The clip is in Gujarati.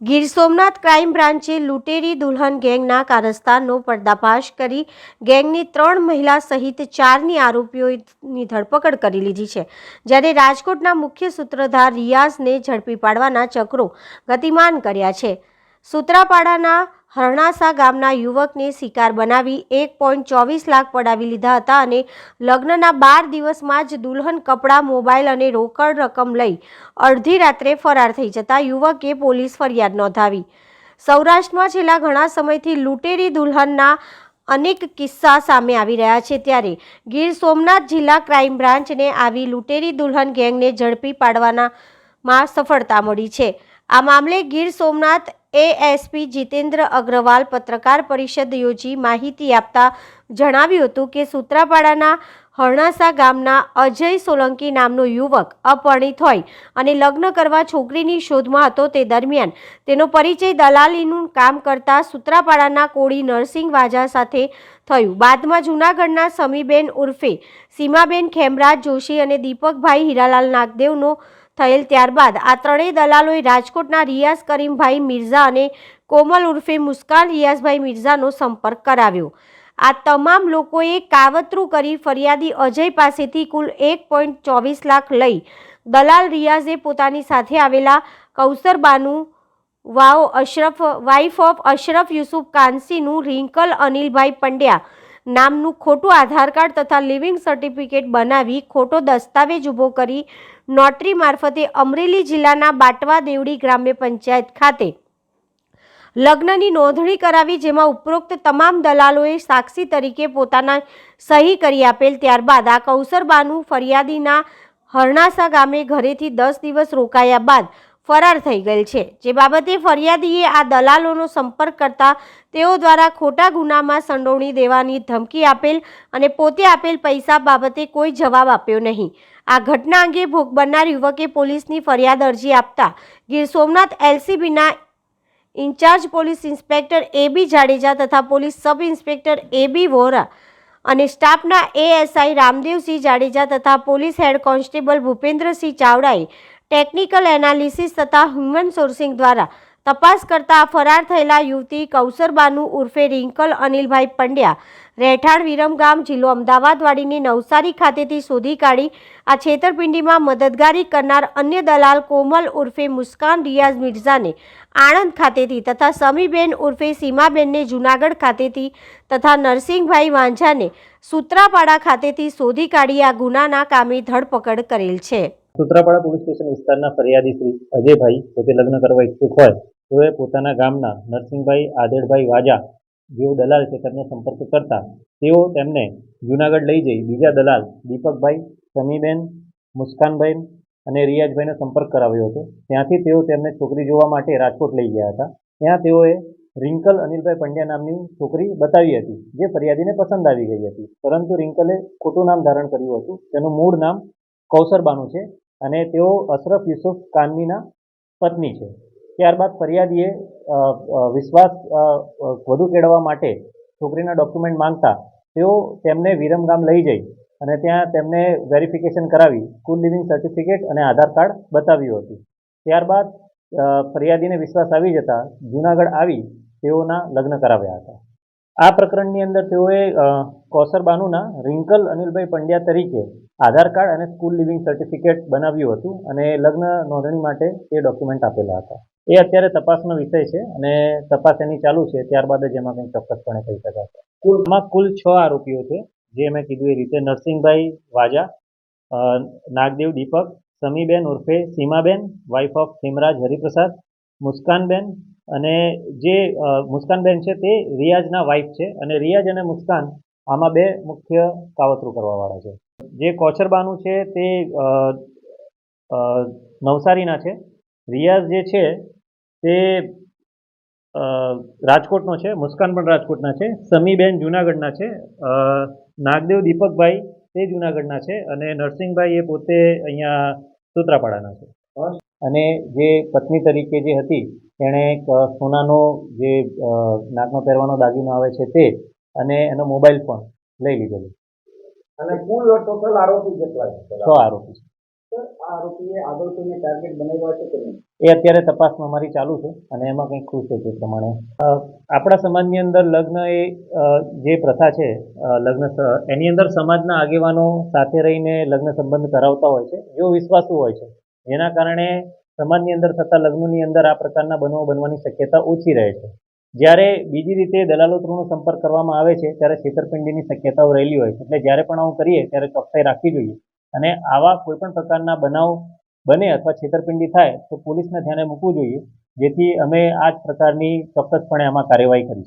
ગીર સોમનાથ ક્રાઇમ બ્રાન્ચે લૂંટેરી દુલ્હન ગેંગના કારસ્તાનનો પર્દાફાશ કરી ગેંગની ત્રણ મહિલા સહિત ચારની આરોપીઓની ધરપકડ કરી લીધી છે. જ્યારે રાજકોટના મુખ્ય સૂત્રધાર રિયાઝને ઝડપી પાડવાના ચક્રો ગતિમાન કર્યા છે. સૂત્રાપાડાના હરણાસા ગામના યુવકને શિકાર બનાવી એક પોઈન્ટ ચોવીસ લાખ પડાવી લીધા હતા અને લગ્નના બાર દિવસમાં જ દુલ્હન કપડાં, મોબાઈલ અને રોકડ રકમ લઈ અડધી રાત્રે ફરાર થઈ જતા યુવકે પોલીસ ફરિયાદ નોંધાવી. સૌરાષ્ટ્રમાં છેલ્લા ઘણા સમયથી લૂંટેરી દુલ્હનના અનેક કિસ્સા સામે આવી રહ્યા છે ત્યારે ગીર સોમનાથ જિલ્લા ક્રાઇમ બ્રાન્ચને આવી લૂંટેરી દુલ્હન ગેંગને ઝડપી પાડવાના માં સફળતા મળી છે. આ મામલે ગીર સોમનાથ એએસપી જીતેન્દ્ર અગ્રવાલ પત્રકાર પરિષદ યોજી માહિતી આપતા જણાવ્યું હતું કે સૂત્રાપાડાના હરણાસા ગામના અજય સોલંકી નામનો યુવક અપરિણિત હોય અને લગ્ન કરવા છોકરીની શોધમાં હતો તે દરમિયાન તેનો પરિચય દલાલીનું કામ કરતા સૂત્રાપાડાના કોળી નરસિંહ વાજા સાથે થયું. બાદમાં જૂનાગઢના સમીબેન ઉર્ફે સીમાબેન ખેમરાજ જોશી અને દીપકભાઈ હીરાલાલ નાગદેવનો થયેલ ત્યારબાદ આ ત્રણેય દલાલોએ રાજકોટના રિયાઝ કરીમભાઈ મિર્ઝા અને કોમલ ઉર્ફે મુસ્કાન રિયાઝભાઈ મિર્ઝાનો સંપર્ક કરાવ્યો. આ તમામ લોકોએ કાવતરું કરી ફરિયાદી અજય પાસેથી કુલ એક પોઈન્ટ ચોવીસ લાખ લઈ દલાલ રિયાઝે પોતાની સાથે આવેલા કૌસરબાનું વાવ અશરફ વાઇફ ઓફ અશરફ યુસુફ કાનસીનું રિંકલ અનિલભાઈ પંડ્યા નામનું ખોટું આધાર કાર્ડ તથા લિવિંગ સર્ટિફિકેટ બનાવી ખોટો દસ્તાવેજ ઊભો કરી નોટરી મારફતે અમરેલી જિલ્લાના બાટવા દેવડી ગ્રામ્ય પંચાયત ખાતે લગ્નની નોંધણી કરાવી જેમાં ઉપરોક્ત તમામ દલાલોએ સાક્ષી તરીકે પોતાના સહી કરી આપેલ ત્યારબાદ આ કૌસરબાનું ફરિયાદીના હરણાસા ગામે ઘરેથી દસ દિવસ રોકાયા બાદ ફરાર થઈ ગયેલ છે. જે બાબતે ફરિયાદીએ આ દલાલોનો સંપર્ક કરતા તેઓ દ્વારા ખોટા ગુનામાં સંડોવણી દેવાની ધમકી આપેલ અને પોતે આપેલ પૈસા બાબતે કોઈ જવાબ આપ્યો નહીં. આ ઘટના અંગે ભોગ બનનાર યુવકે પોલીસની ફરિયાદ અરજી આપતા Gir Somnath એલસીબીના incharge police inspector A B Jadeja તથા police sub inspector A B Vora અને સ્ટાફના એએસઆઈ રામદેવસિંહ જાડેજા તથા પોલીસ હેડ કોન્સ્ટેબલ ભૂપેન્દ્રસિંહ ચાવડાએ ટેકનિકલ એનાલિસિસ તથા હ્યુમન સોર્સિંગ દ્વારા તપાસ કરતા ફરાર થયેલા યુવતી કૌસરબાનુ ઉર્ફે રિંકલ અનિલભાઈ પંડ્યા, રહેઠાણ વિરમગામ જિલ્લો અમદાવાદવાડીની નવસારી ખાતેથી શોધી કાઢી આ છેતરપિંડીમાં મદદગારી કરનાર અન્ય દલાલ કોમલ ઉર્ફે મુસ્કાન રિયાઝ મિર્ઝાને આણંદ ખાતેથી તથા સમીબેન ઉર્ફે સીમાબેનને જૂનાગઢ ખાતેથી તથા નરસિંહભાઈ વાંઝાને સૂત્રાપાડા ખાતેથી શોધી કાઢી આ ગુનાના કામે ધરપકડ કરેલ છે. સૂત્રાપાડા પોલીસ સ્ટેશન વિસ્તારના ફરિયાદી શ્રી અજયભાઈ પોતે લગ્ન કરવા ઈચ્છુક હોય, તેઓએ પોતાના ગામના નરસિંહભાઈ આદેડભાઈ વાજા જેઓ દલાલ છે તેમને સંપર્ક કરતા, તેઓ તેમને જુનાગઢ લઈ જઈ બીજા દલાલ દીપકભાઈ, સમીબેન મુસ્કાનભાઈ અને રિયાજભાઈનો સંપર્ક કરાવ્યો હતો. ત્યાંથી તેઓ તેમને છોકરી જોવા માટે રાજકોટ લઈ ગયા હતા. ત્યાં તેઓએ રિંકલ અનિલભાઈ પંડ્યા નામની છોકરી બતાવી હતી, જે ફરિયાદીને પસંદ આવી ગઈ હતી. પરંતુ રિંકલે ખોટું નામ ધારણ કર્યું હતું. તેનું મૂળ નામ કૌસરબાનું છે. અને તેઓ અશરફ યુસુફ કાનવીના પત્ની છે. ત્યારબાદ ફરિયાદીએ વિશ્વાસ વધુ કેળવવા માટે છોકરીના ડોક્યુમેન્ટ માંગતા તેઓ તેમને વિરમગામ લઈ જઈ અને ત્યાં તેમને વેરિફિકેશન કરાવી, સ્કૂલ લિવિંગ સર્ટિફિકેટ અને આધાર કાર્ડ બતાવ્યું હતું. ત્યારબાદ ફરિયાદીને વિશ્વાસ આવી જતા જુનાગઢ આવી તેઓના લગ્ન કરાવ્યા હતા. આ પ્રકરણની અંદર તેઓએ અ, બાનુના રિંકલ અનિલભાઈ પંડ્યા તરીકે આધાર કાર્ડ અને સ્કૂલ લિવિંગ સર્ટિફિકેટ બનાવ્યું હતું અને લગ્ન નોંધણી માટે તે ડોક્યુમેન્ટ આપેલા હતા. એ અત્યારે તપાસનો વિષય છે અને તપાસ એની ચાલુ છે ત્યારબાદ જ એમાં કંઈ ચોક્કસપણે કહી શકાશે કુલમાં કુલ છ આરોપીઓ છે જે મેં કીધું એ રીતે નરસિંહભાઈ વાજા નાગદેવ દીપક સમીબેન ઉર્ફે સીમાબેન વાઇફ ઓફ હેમરાજ હરિપ્રસાદ મુસ્કાનબેન અને જે મુસ્કાનબેન છે તે રિયાઝના વાઇફ છે અને રિયાઝ અને મુસ્કાન આમાં બે મુખ્ય કાવતરું કરવાવાળા છે. જે કોચરબાનું છે તે નવસારીના છે. રિયાઝ જે છે તે રાજકોટનો છે, મુસ્કાન પણ રાજકોટના છે. સમીબેન જુનાગઢના છે. નાગદેવ દીપકભાઈ તે જુનાગઢના છે અને નરસિંહભાઈ એ પોતે અહીંયા સૂત્રાપાડાના છે. અને જે પત્ની તરીકે જે હતી તેણે એક સોનાનો જે નાકનો નાકમાં પહેરવાનો દાગીનો આવે છે તે અને એનો મોબાઈલ ફોન લઈ લીધેલો. અને કુલ ટોટલ આરોપી કેટલા છે? છ આરોપી છે. આરોપીએ આગળ કોઈને ટાર્ગેટ બનાવ્યા છે કે નહીં? એ અત્યારે તપાસમાં અમારી ચાલુ છે અને એમાં કંઈક ખુશ છે તે પ્રમાણે. આપણા સમાજની અંદર લગ્ન એ જે પ્રથા છે લગ્ન એની અંદર સમાજના આગેવાનો સાથે રહીને લગ્ન સંબંધ કરાવતા હોય છે. જેઓ વિશ્વાસુ હોય છે. જેના કારણે સમાજની અંદર થતા લગ્નની અંદર આ પ્રકારના બનાવો બનવાની શક્યતા ઓછી રહે છે. જ્યારે બીજી રીતે દલાલો થ્રુનો સંપર્ક કરવામાં આવે છે, ત્યારે છેતરપિંડીની શક્યતાઓ રહેલી હોય છે. એટલે જ્યારે પણ આવું કરીએ, ત્યારે ચોકસાઈ રાખવી જોઈએ. અને આવા કોઈપણ પ્રકારના બનાવ બને અથવા છેતરપિંડી થાય, તો પોલીસને ધ્યાને મૂકવું જોઈએ, જેથી અમે આ જ પ્રકારની ચોક્કસપણે આમાં કાર્યવાહી કરી